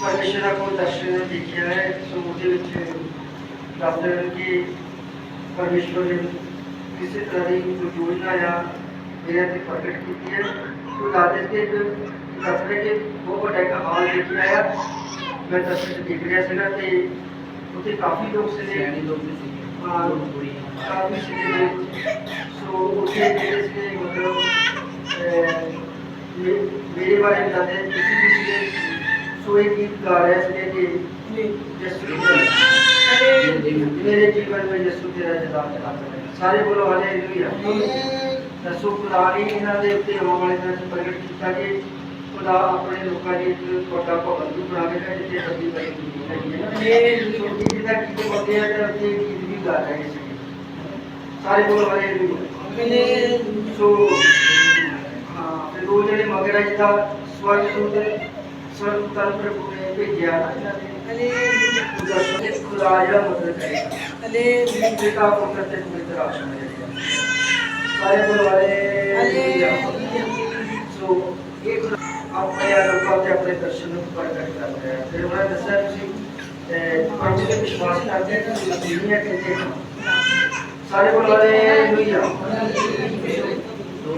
ਪਰਮੇਸ਼ਰ ਕੋ ਦਰਸ਼ਨ ਦੇਖਿਆ ਹੈ ਸੋ ਉਹਦੇ ਵਿੱਚ ਦੱਸਦੇ ਹਨ ਕਿ ਪਰਮੇਸ਼ਵਰ ਨੇ ਕਿਸੇ ਤਰ੍ਹਾਂ ਦੀ ਕੋਈ ਯੋਜਨਾ ਜਾਂ ਮੇਰੇ ਤੇ ਪ੍ਰਗਟ ਕੀਤੀ ਹੈ ਉਹ ਦੱਸਦੇ ਕਿ ਇੱਕ ਦੱਸਦੇ ਕਿ ਬਹੁਤ ਵੱਡਾ ਇੱਕ ਹਾਲ ਦੇਖਿਆ ਆ ਮੈਂ ਦਰਸ਼ਨ 'ਚ ਦੇਖ ਰਿਹਾ ਸੀਗਾ ਤੇ ਉੱਥੇ ਕਾਫੀ ਲੋਕ ਸੀਗੇ ਸਿਆਣੇ ਲੋਕ ਵੀ ਸੀ ਹਾਂ। ਕੁੜੀਆਂ ਕਾਫੀ ਸੀਗੇ ਸੋ ਸੋ ਇਹ ਗੀਤ ਗਾ ਰਿਹਾ ਸੀਗੇ ਕਿ ਯਿਸੂ ਮੇਰੇ ਜੀਵਨ ਵਿੱਚ ਯਿਸੂ ਤੇਰਾ ਜਲਾਲ ਚਲਾ ਸਾਰੇ ਬੋਲੋ ਹਾਲੇਲੂਇਆ। ਦੱਸੋ ਖੁਦਾ ਨੇ ਇਹਨਾਂ ਦੇ ਉੱਤੇ ਆਉਣ ਵਾਲੇ ਦਿਨਾਂ 'ਚ ਪ੍ਰਗਟ ਕੀਤਾ ਕਿ ਖੁਦਾ ਆਪਣੇ ਲੋਕਾਂ ਦੀ ਇੱਕ ਤੁਹਾਡਾ ਭਵਨ ਵੀ ਬਣਾਵੇਗਾ ਜਿੱਥੇ ਰੱਬੀ ਬਣੀ ਹੈਗੀ ਹੈ ਨਾ। ਇਹ ਜਿਹਦਾ ਕੀਤੇ ਬੰਦੇ ਆ ਤੇ ਉੱਥੇ ਗੀਤ ਵੀ ਗਾ ਰਹੇ ਸੀ ਸਾਰੇ ਬੋਲੋ ਹਾਲੇਲੂਇਆ। ਸੋ ਹਾਂ ਤੇ ਦੋ ਜਿਹੜੇ ਮਗਰ ਹੈ ਜਿਹਦਾ ਸਵਰਗ ਦੂਤ ਸਵਰਗ ਤਰ ਪ੍ਰਭੂ ਨੇ ਭੇਜਿਆ ਸੋਨੇ ਖੁਦਾ ਜਿਹੜਾ ਮਦਦ ਕਰੇਗਾ ਪਿਤਾ ਪੁੱਤਰ ਤੇ ਪਵਿੱਤਰ ਆਤਮਾ ਜਿਹੜੀ ਹੈ ਸਾਰੇ ਬੁਲਾਰੇ ਸੋ ਇਹ ਆਪਣੇ ਲੋਕਾਂ ਤੇ ਆਪਣੇ ਦਰਸ਼ਨ ਨੂੰ ਪ੍ਰਗਟ ਕਰ ਰਿਹਾ ਹੈ ਫਿਰ ਉਹਨਾਂ ਨੇ ਦੱਸਿਆ ਤੁਸੀਂ ਪ੍ਰਭੂ ਤੇ ਵਿਸ਼ਵਾਸ ਕਰਦੇ ਹੋ ਕਿ ਦੁਨੀਆ ਹੋ ਸਾਰੇ ਬੁਲਾਰੇ ਲੁਈਆ ਦੋ